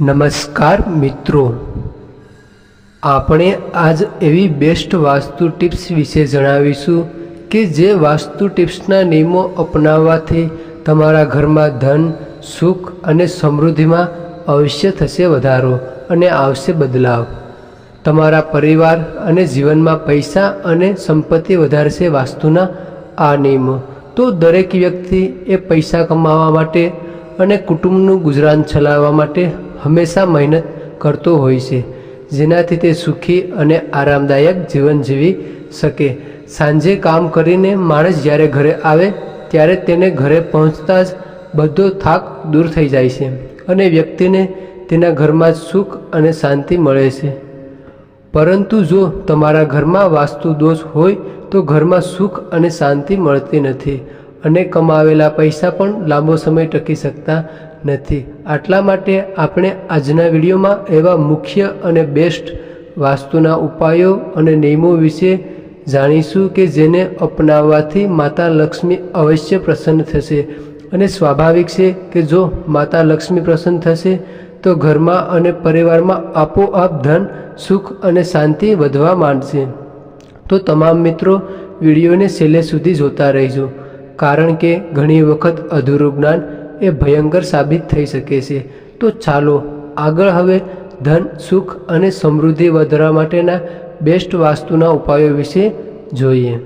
નમસ્કાર મિત્રો. આપણે આજ એવી બેસ્ટ વાસ્તુ ટિપ્સ વિશે જણાવીશું કે જે વાસ્તુ ટિપ્સના નિયમો અપનાવવાથી તમારા ઘરમાં ધન, સુખ અને સમૃદ્ધિમાં અવશ્ય થશે વધારો અને આવશે બદલાવ. તમારા પરિવાર અને જીવનમાં પૈસા અને સંપત્તિ વધારશે વાસ્તુના આ નિયમો. તો દરેક વ્યક્તિ એ પૈસા કમાવા માટે અને કુટુંબનું ગુજરાન ચલાવવા માટે હંમેશા મહેનત કરતો હોય છે, જેનાથી તે સુખી અને આરામદાયક જીવન જીવી શકે. સાંજે કામ કરીને માણસ જ્યારે ઘરે આવે, ત્યારે તેને ઘરે પહોંચતા જ બધો થાક દૂર થઈ જાય છે અને વ્યક્તિને તેના ઘરમાં જ સુખ અને શાંતિ મળે છે. પરંતુ જો તમારા ઘરમાં વાસ્તુ દોષ હોય, તો ઘરમાં સુખ અને શાંતિ મળતી નથી અને કમાવેલા પૈસા પણ લાંબો સમય ટકી શકતા નથી. આટલા માટે આપણે આજના વિડીયોમાં એવા મુખ્ય અને બેસ્ટ વાસ્તુના ઉપાયો અને નિયમો વિશે જાણીશું કે જેને અપનાવવાથી માતા લક્ષ્મી અવશ્ય પ્રસન્ન થશે. અને સ્વાભાવિક છે કે જો માતા લક્ષ્મી પ્રસન્ન થશે, તો ઘરમાં અને પરિવારમાં આપોઆપ ધન, સુખ અને શાંતિ વધવા માંડશે. તો તમામ મિત્રો વિડીયોને છેલ્લે સુધી જોતા રહેજો. કારણ કે ઘણી વખત અધૂરું જ્ઞાન એ ભયંકર સાબિત થઈ શકે છે. તો ચાલો, આગળ હવે ધન, સુખ અને સમૃદ્ધિ વધારવા માટેના બેસ્ટ વાસ્તુના ઉપાયો વિશે જોઈએ.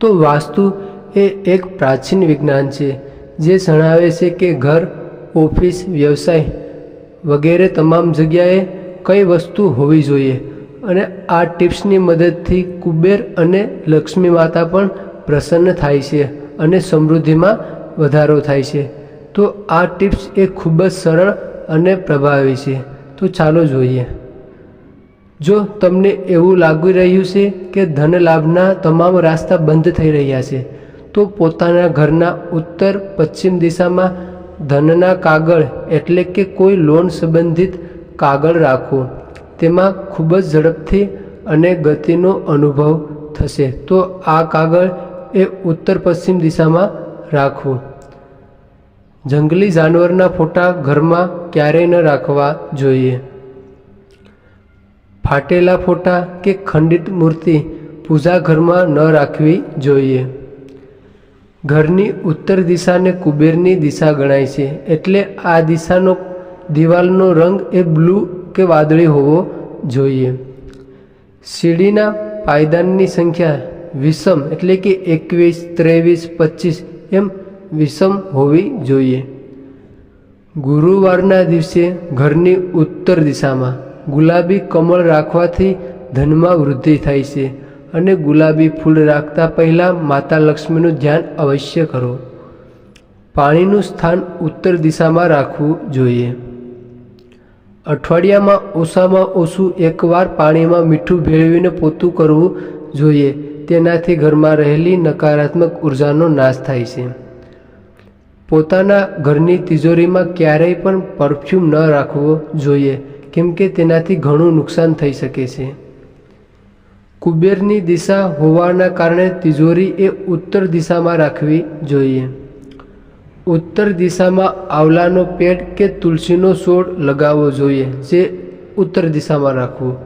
તો વાસ્તુ એ એક પ્રાચીન વિજ્ઞાન છે, જે જણાવે છે કે ઘર, ઓફિસ, વ્યવસાય વગેરે તમામ જગ્યાએ કઈ વસ્તુ હોવી જોઈએ અને આ ટિપ્સની મદદથી કુબેર અને લક્ષ્મી માતા પણ પ્રસન્ન થાય છે અને સમૃદ્ધિમાં વધારો થાય છે. તો આ ટિપ્સ એ ખૂબ જ સરળ અને પ્રભાવી છે. તો ચાલો જોઈએ. જો તમને એવું લાગી રહ્યું છે કે ધન લાભના તમામ રાસ્તા બંધ થઈ રહ્યા છે, તો પોતાના ઘરના ઉત્તર પશ્ચિમ દિશામાં ધનના કાગળ એટલે કે કોઈ લોન સંબંધિત કાગળ રાખો. તેમાં ખૂબ જ ઝડપથી અને ગતિનો અનુભવ થશે. તો આ કાગળ એ ઉત્તર પશ્ચિમ દિશામાં રાખવું. જંગલી જાનવરના ફોટા ઘરમાં ક્યારેય ન રાખવા જોઈએ. ફાટેલા ફોટા કે ખંડિત મૂર્તિ પૂજા ઘરમાં ન રાખવી જોઈએ. ઘરની ઉત્તર દિશાને કુબેરની દિશા ગણાય છે, એટલે આ દિશાનો દિવાલનો રંગ એ બ્લુ કે વાદળી હોવો જોઈએ. સીડીના પાયદાનની સંખ્યા વિષમ, એટલે કે એકવીસ, ત્રેવીસ, પચીસ એમ વિષમ હોવી જોઈએ. ગુરુવારના દિવસે ઘરની ઉત્તર દિશામાં ગુલાબી કમળ રાખવાથી ધનમાં વૃદ્ધિ થાય છે અને ગુલાબી ફૂલ રાખતા પહેલાં માતા લક્ષ્મીનું ધ્યાન અવશ્ય કરો. પાણીનું સ્થાન ઉત્તર દિશામાં રાખવું જોઈએ. અઠવાડિયામાં ઓછામાં ઓછું એકવાર પાણીમાં મીઠું ભેળવીને પોતું કરવું જોઈએ. તેનાથી ઘરમાં રહેલી નકારાત્મક ઉર્જાનો નાશ થાય છે. પોતાના ઘરની તિજોરીમાં ક્યારેય પણ પરફ્યુમ ન રાખવો જોઈએ, કેમ કે તેનાથી ઘણું નુકસાન થઈ શકે છે. કુબેરની દિશા હોવાના કારણે તિજોરી એ ઉત્તર દિશામાં રાખવી જોઈએ. ઉત્તર દિશામાં આવલાનો પેટ કે તુલસીનો છોડ લગાવવો જોઈએ, જે ઉત્તર દિશામાં રાખવું.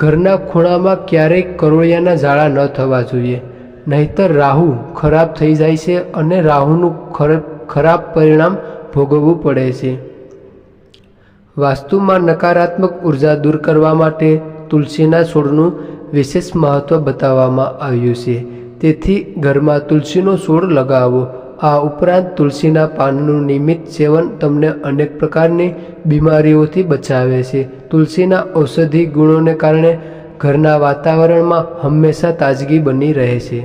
ઘરના ખૂણામાં ક્યારેય કરોળિયાના ઝાડા ન થવા જોઈએ. નહીતર રાહુ ખરાબ થઈ જાય છે અને રાહુનું ખરાબ પરિણામ ભોગવવું પડે છે. વાસ્તુમાં નકારાત્મક ઊર્જા દૂર કરવા માટે તુલસીના છોડનું વિશેષ મહત્ત્વ બતાવવામાં આવ્યું છે. તેથી ઘરમાં તુલસીનો છોડ લગાવો. આ ઉપરાંત તુલસીના પાનનું નિયમિત સેવન તમને અનેક પ્રકારની બીમારીઓથી બચાવે છે. તુલસીના ઔષધિ ગુણોને કારણે ઘરના વાતાવરણમાં હંમેશા તાજગી બની રહે છે.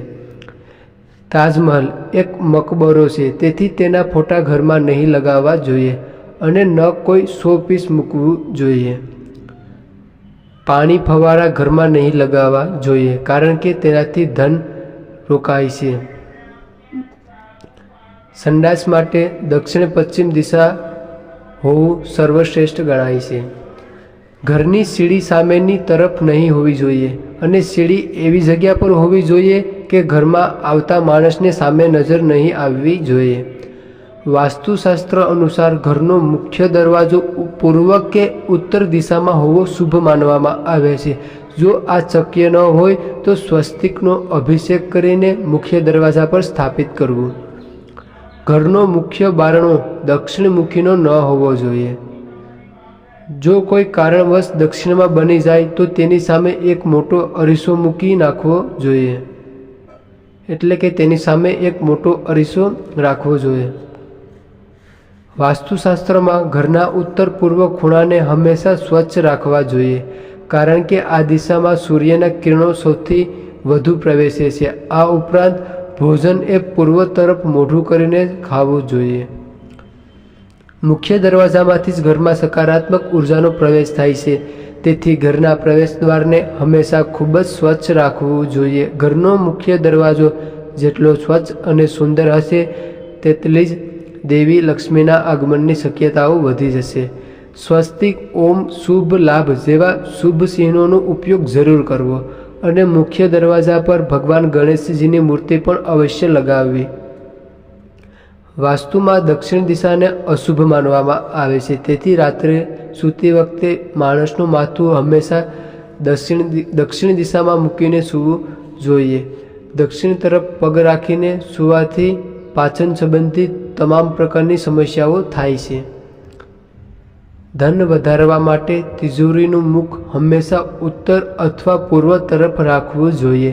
તાજમહલ એક મકબરો છે, તેથી તેના ફોટા ઘરમાં નહીં લગાવવા જોઈએ અને ન કોઈ સો પીસ મૂકવું જોઈએ. પાણી ફવારા ઘરમાં નહીં લગાવવા જોઈએ, કારણ કે તેનાથી ધન રોકાય છે. સંડાસ માટે દક્ષિણ પશ્ચિમ દિશા હોવું સર્વશ્રેષ્ઠ ગણાય છે. ઘરની સીડી સામેની તરફ નહીં હોવી જોઈએ અને સીડી એવી જગ્યા પર હોવી જોઈએ કે ઘરમાં આવતા માણસને સામે નજર નહીં આવવી જોઈએ. વાસ્તુશાસ્ત્ર અનુસાર ઘરનો મુખ્ય દરવાજો પૂર્વ કે ઉત્તર દિશામાં હોવો શુભ માનવામાં આવે છે. જો આ શક્ય ન હોય તો સ્વસ્તિકનો અભિષેક કરીને મુખ્ય દરવાજા પર સ્થાપિત કરવું. ઘરનો મુખ્ય બારણો દક્ષિણમુખીનો ન હોવો જોઈએ. જો કોઈ કારણવશ દક્ષિણમાં બની જાય, તો તેની સામે એક મોટો અરીસો મૂકી નાખવો જોઈએ. એટલે કે તેની સામે એક મોટો અરીસો રાખવો જોઈએ. વાસ્તુશાસ્ત્રમાં ઘરના ઉત્તર પૂર્વ ખૂણાને હંમેશા સ્વચ્છ રાખવા જોઈએ, કારણ કે આ દિશામાં સૂર્યના કિરણો સૌથી વધુ પ્રવેશે છે. આ ઉપરાંત ભોજન એ પૂર્વ તરફ મોઢું કરીને ખાવું જોઈએ. મુખ્ય દરવાજામાંથી જ ઘરમાં સકારાત્મક ઉર્જાનો પ્રવેશ થાય છે. તેથી ઘરના પ્રવેશ દ્વારને હંમેશા ખૂબ જ સ્વચ્છ રાખવું જોઈએ. ઘરનો મુખ્ય દરવાજો જેટલો સ્વચ્છ અને સુંદર હશે, તેટલી જ દેવી લક્ષ્મીના આગમનની શક્યતાઓ વધી જશે. સ્વસ્તિક ઓમ શુભ લાભ જેવા શુભ ચિહ્નોનો ઉપયોગ જરૂર કરવો. અને મુખ્ય દરવાજા પર ભગવાન ગણેશજીની મૂર્તિ પણ અવશ્ય લગાવવી. વાસ્તુમાં દક્ષિણ દિશાને અશુભ માનવામાં આવે છે. તેથી રાત્રે સૂતી વખતે માણસનું માથું હંમેશા દક્ષિણ દક્ષિણ દિશામાં મૂકીને સૂવું જોઈએ. દક્ષિણ તરફ પગ રાખીને સૂવાથી પાચન સંબંધિત તમામ પ્રકારની સમસ્યાઓ થાય છે. ધન વધારવા માટે તિજોરીનું મુખ હંમેશા ઉત્તર અથવા પૂર્વ તરફ રાખવું જોઈએ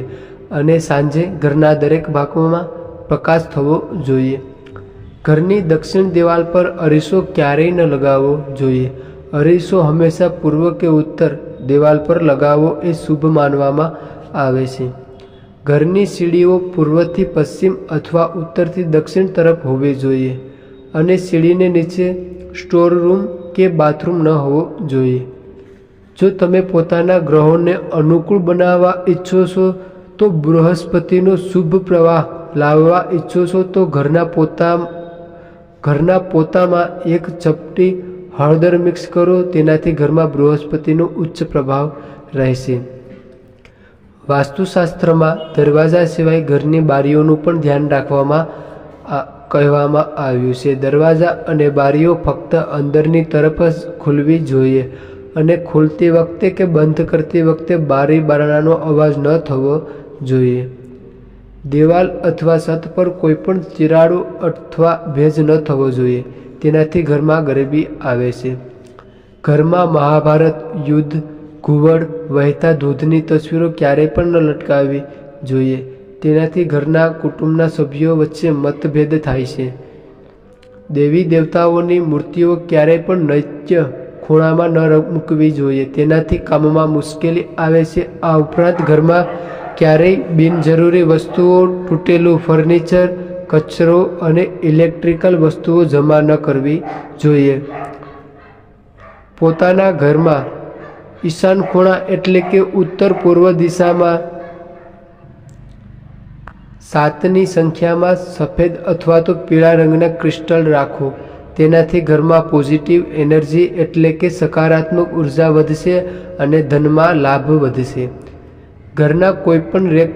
અને સાંજે ઘરના દરેક ભાગોમાં પ્રકાશ થવો જોઈએ. ઘરની દક્ષિણ દિવાલ પર અરીસો ક્યારેય ન લગાવવો જોઈએ. અરીસો હંમેશા પૂર્વ કે ઉત્તર દિવાલ પર લગાવવો એ શુભ માનવામાં આવે છે. ઘરની સીડીઓ પૂર્વથી પશ્ચિમ અથવા ઉત્તરથી દક્ષિણ તરફ હોવી જોઈએ અને સીડીને નીચે સ્ટોર રૂમ કે બાથરૂમ ન હોવો જોઈએ. જો તમે પોતાના ગ્રહોને અનુકૂળ બનાવવા ઈચ્છો છો, તો બૃહસ્પતિનો શુભ પ્રવાહ લાવવા ઈચ્છો છો, તો ઘરના પોતા ઘરના પોતામાં એક ચપટી હળદર મિક્સ કરો, તેનાથી ઘરમાં બૃહસ્પતિનો ઉચ્ચ પ્રભાવ રહેશે. વાસ્તુશાસ્ત્રમાં દરવાજા સિવાય ઘરની બારીઓનું પણ ધ્યાન રાખવામાં કહેવામાં આવ્યું છે. દરવાજા અને બારીઓ ફક્ત અંદરની તરફ જ ખુલવી જોઈએ અને ખોલતી વખતે કે બંધ કરતી વખતે બારી બારણાનો અવાજ ન થવો જોઈએ. દિવાલ અથવા છત પર કોઈપણ ચિરાડો અથવા ભેજ ન થવો જોઈએ. તેનાથી ઘરમાં ગરીબી આવે છે. ઘરમાં મહાભારત, યુદ્ધ, ઘુવડ વહેતા દૂધની તસવીરો ક્યારેય પણ ન લટકાવવી જોઈએ. તેનાથી ઘરના કુટુંબના સભ્યો વચ્ચે મતભેદ થાય છે. દેવી દેવતાઓની મૂર્તિઓ ક્યારેય પણ નૈત્ય ખૂણામાં ન મૂકવી જોઈએ. તેનાથી કામમાં મુશ્કેલી આવે છે. આ ઉપરાંત ઘરમાં ક્યારેય બિનજરૂરી વસ્તુઓ, તૂટેલું ફર્નિચર, કચરો અને ઇલેક્ટ્રિકલ વસ્તુઓ જમા ન કરવી જોઈએ. પોતાના ઘરમાં ઈશાન ખૂણા એટલે કે ઉત્તર પૂર્વ દિશામાં સાતની સંખ્યામાં સફેદ અથવા તો પીળા રંગના ક્રિસ્ટલ રાખો. તેનાથી ઘરમાં પોઝિટિવ એનર્જી એટલે કે સકારાત્મક ઊર્જા વધશે અને ધનમાં લાભ વધશે. ઘરના કોઈપણ રેક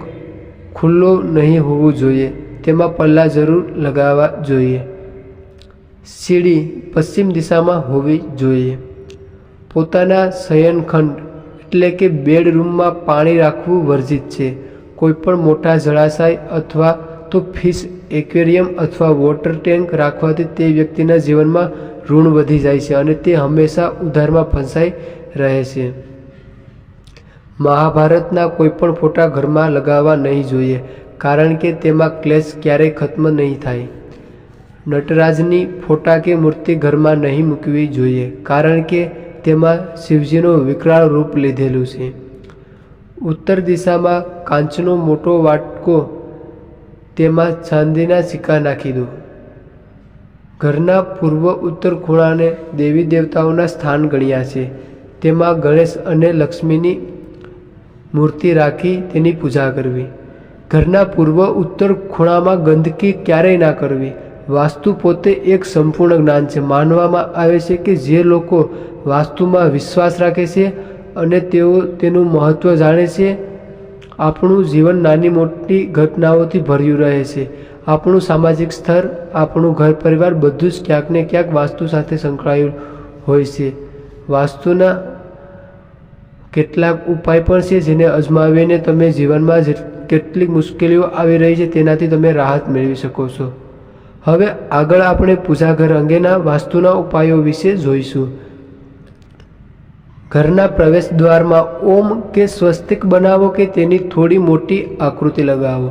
ખુલ્લો નહીં હોવું જોઈએ. તેમાં પલ્લા જરૂર લગાવવા જોઈએ. સીડી પશ્ચિમ દિશામાં હોવી જોઈએ. પોતાના શયનખંડ એટલે કે બેડરૂમમાં પાણી રાખવું વર્જિત છે. કોઈપણ મોટા જળાશય અથવા તો ફિશ એક્વેરિયમ અથવા વોટર ટેન્ક રાખવાથી તે વ્યક્તિના જીવનમાં ઋણ વધી જાય છે અને તે હંમેશા ઉધારમાં ફસાઈ રહે છે. મહાભારતના કોઈપણ ફોટા ઘરમાં લગાવવા નહીં જોઈએ, કારણ કે તેમાં ક્લેશ ક્યારેય ખત્મ નહીં થાય. નટરાજની ફોટા કે મૂર્તિ ઘરમાં નહીં મૂકવી જોઈએ, કારણ કે તેમાં શિવજીનો વિકરાળ રૂપ લીધેલું છે. ઉત્તર દિશામાં કાચનો મોટો વાટકો તેમાં ચાંદીના સિક્કા નાખી દો. ઘરના પૂર્વ ઉત્તર ખૂણાને દેવી દેવતાઓના સ્થાન ગણ્યા છે. તેમાં ગણેશ અને લક્ષ્મીની મૂર્તિ રાખી તેની પૂજા કરવી. ઘરના પૂર્વ ઉત્તર ખૂણામાં ગંદકી ક્યારેય ના કરવી. વાસ્તુ પોતે એક સંપૂર્ણ જ્ઞાન છે. માનવામાં આવે છે કે જે લોકો વાસ્તુમાં વિશ્વાસ રાખે છે અને તેઓ તેનું મહત્ત્વ જાણે છે. આપણું જીવન નાની મોટી ઘટનાઓથી ભર્યું રહે છે. આપણું સામાજિક સ્તર, આપણું ઘર પરિવાર બધું જ ક્યાંક ને ક્યાંક વાસ્તુ સાથે સંકળાયેલું હોય છે. વાસ્તુના કેટલાક ઉપાય પણ છે જેને અજમાવીને તમે જીવનમાં જે કેટલીક મુશ્કેલીઓ આવી રહી છે તેનાથી તમે રાહત મેળવી શકો છો. હવે આગળ આપણે પૂજા ઘર અંગેના વાસ્તુના ઉપાયો વિશે જોઈશું. ઘરના પ્રવેશ દ્વારમાં ઓમ કે સ્વસ્તિક બનાવો કે તેની થોડી મોટી આકૃતિ લગાવો.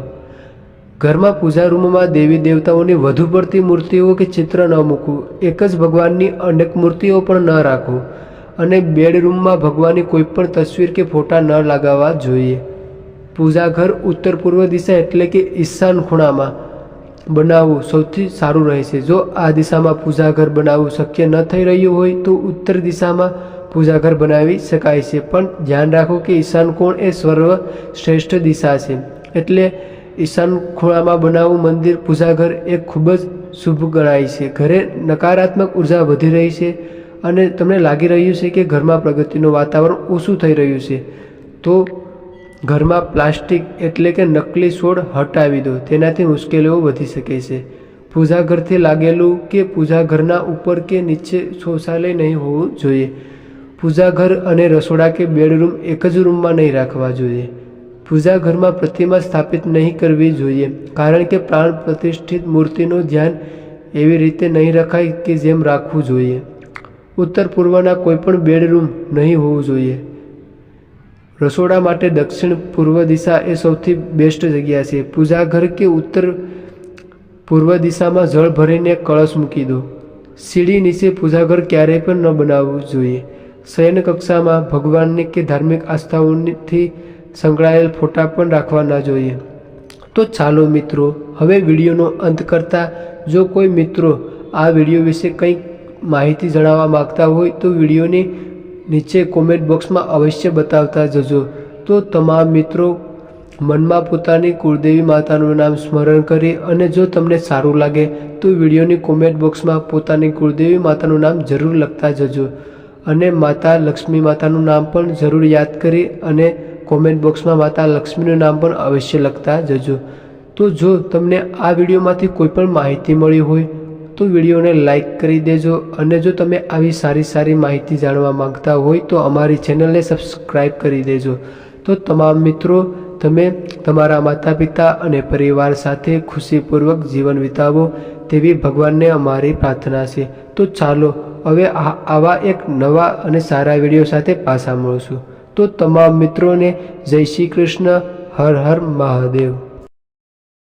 ઘરમાં પૂજા રૂમમાં દેવી દેવતાઓની વધુ પડતી મૂર્તિઓ કે ચિત્ર ન મૂકવું. એક જ ભગવાનની અનેક મૂર્તિઓ પણ ન રાખવું અને બેડરૂમમાં ભગવાનની કોઈપણ તસવીર કે ફોટા ન લગાવવા જોઈએ. પૂજાઘર ઉત્તર પૂર્વ દિશા એટલે કે ઈશાન ખૂણામાં બનાવવું સૌથી સારું રહેશે. જો આ દિશામાં પૂજાઘર બનાવવું શક્ય ન થઈ રહ્યું હોય તો ઉત્તર દિશામાં પૂજા ઘર બનાવી શકાય છે. પણ ધ્યાન રાખો કે ઈશાન કોણ એ સર્વ શ્રેષ્ઠ દિશા છે. એટલે ઈશાન ખૂણામાં બનાવવું મંદિર, પૂજાઘર એ ખૂબ જ શુભ ગણાય છે. ઘરે નકારાત્મક ઊર્જા વધી રહી છે અને તમને લાગી રહ્યું છે કે ઘરમાં પ્રગતિનું વાતાવરણ ઓછું થઈ રહ્યું છે. તો ઘરમાં પ્લાસ્ટિક એટલે કે નકલી છોડ હટાવી દો. તેનાથી મુશ્કેલીઓ વધી શકે છે. પૂજા ઘરથી લાગેલું કે પૂજા ઘરના ઉપર કે નીચે શૌચાલય નહીં હોવું જોઈએ. પૂજા ઘર અને રસોડા કે બેડરૂમ એક જ રૂમમાં નહીં રાખવા જોઈએ. પૂજાઘરમાં પ્રતિમા સ્થાપિત નહીં કરવી જોઈએ, કારણ કે પ્રાણ પ્રતિષ્ઠિત મૂર્તિનું ધ્યાન એવી રીતે નહીં રખાય કે જેમ રાખવું જોઈએ. ઉત્તર પૂર્વના કોઈપણ બેડરૂમ નહીં હોવું જોઈએ. રસોડા માટે દક્ષિણ પૂર્વ દિશા એ સૌથી બેસ્ટ જગ્યા છે. પૂજાઘર કે ઉત્તર પૂર્વ દિશામાં જળ ભરીને કળશ મૂકી દો. સીડી નીચે પૂજા ઘર ક્યારેય પણ ન બનાવવું જોઈએ. શયન કક્ષામાં ભગવાનની કે ધાર્મિક આસ્થાઓથી સંકળાયેલ ફોટા પણ રાખવા ના જોઈએ. તો ચાલો મિત્રો, હવે વિડીયોનો અંત કરતા જો કોઈ મિત્રો આ વીડિયો વિશે કંઈક માહિતી જણાવવા માગતા હોય તો વિડીયોની નીચે કોમેન્ટ બોક્સમાં અવશ્ય બતાવતા જજો. તો તમામ મિત્રો, મનમાં પોતાની કુળદેવી માતાનું નામ સ્મરણ કરી અને જો તમને સારું લાગે તો વિડીયોની કોમેન્ટ બોક્સમાં પોતાની કુળદેવી માતાનું નામ જરૂર લખતા જજો. અને માતા લક્ષ્મી માતાનું નામ પણ જરૂર યાદ કરી અને કોમેન્ટ બોક્સમાં માતા લક્ષ્મીનું નામ પણ અવશ્ય લખતા જજો. તો જો તમને આ વિડીયોમાંથી કોઈ પણ માહિતી મળી હોય, તો વિડીયોને લાઇક કરી દેજો અને જો તમે આવી સારી સારી માહિતી જાણવા માંગતા હોય, તો અમારી ચેનલને સબસ્ક્રાઈબ કરી દેજો. તો તમામ મિત્રો, તમે તમારા માતા પિતા અને પરિવાર સાથે ખુશીપૂર્વક જીવન વિતાવો. તેવી ભગવાનને અમારી પ્રાર્થના છે. તો ચાલો, હવે આવા એક નવા અને સારા વીડિયો સાથે પાછા મળશું. તો તમામ મિત્રોને જય શ્રી કૃષ્ણ, હર હર મહાદેવ.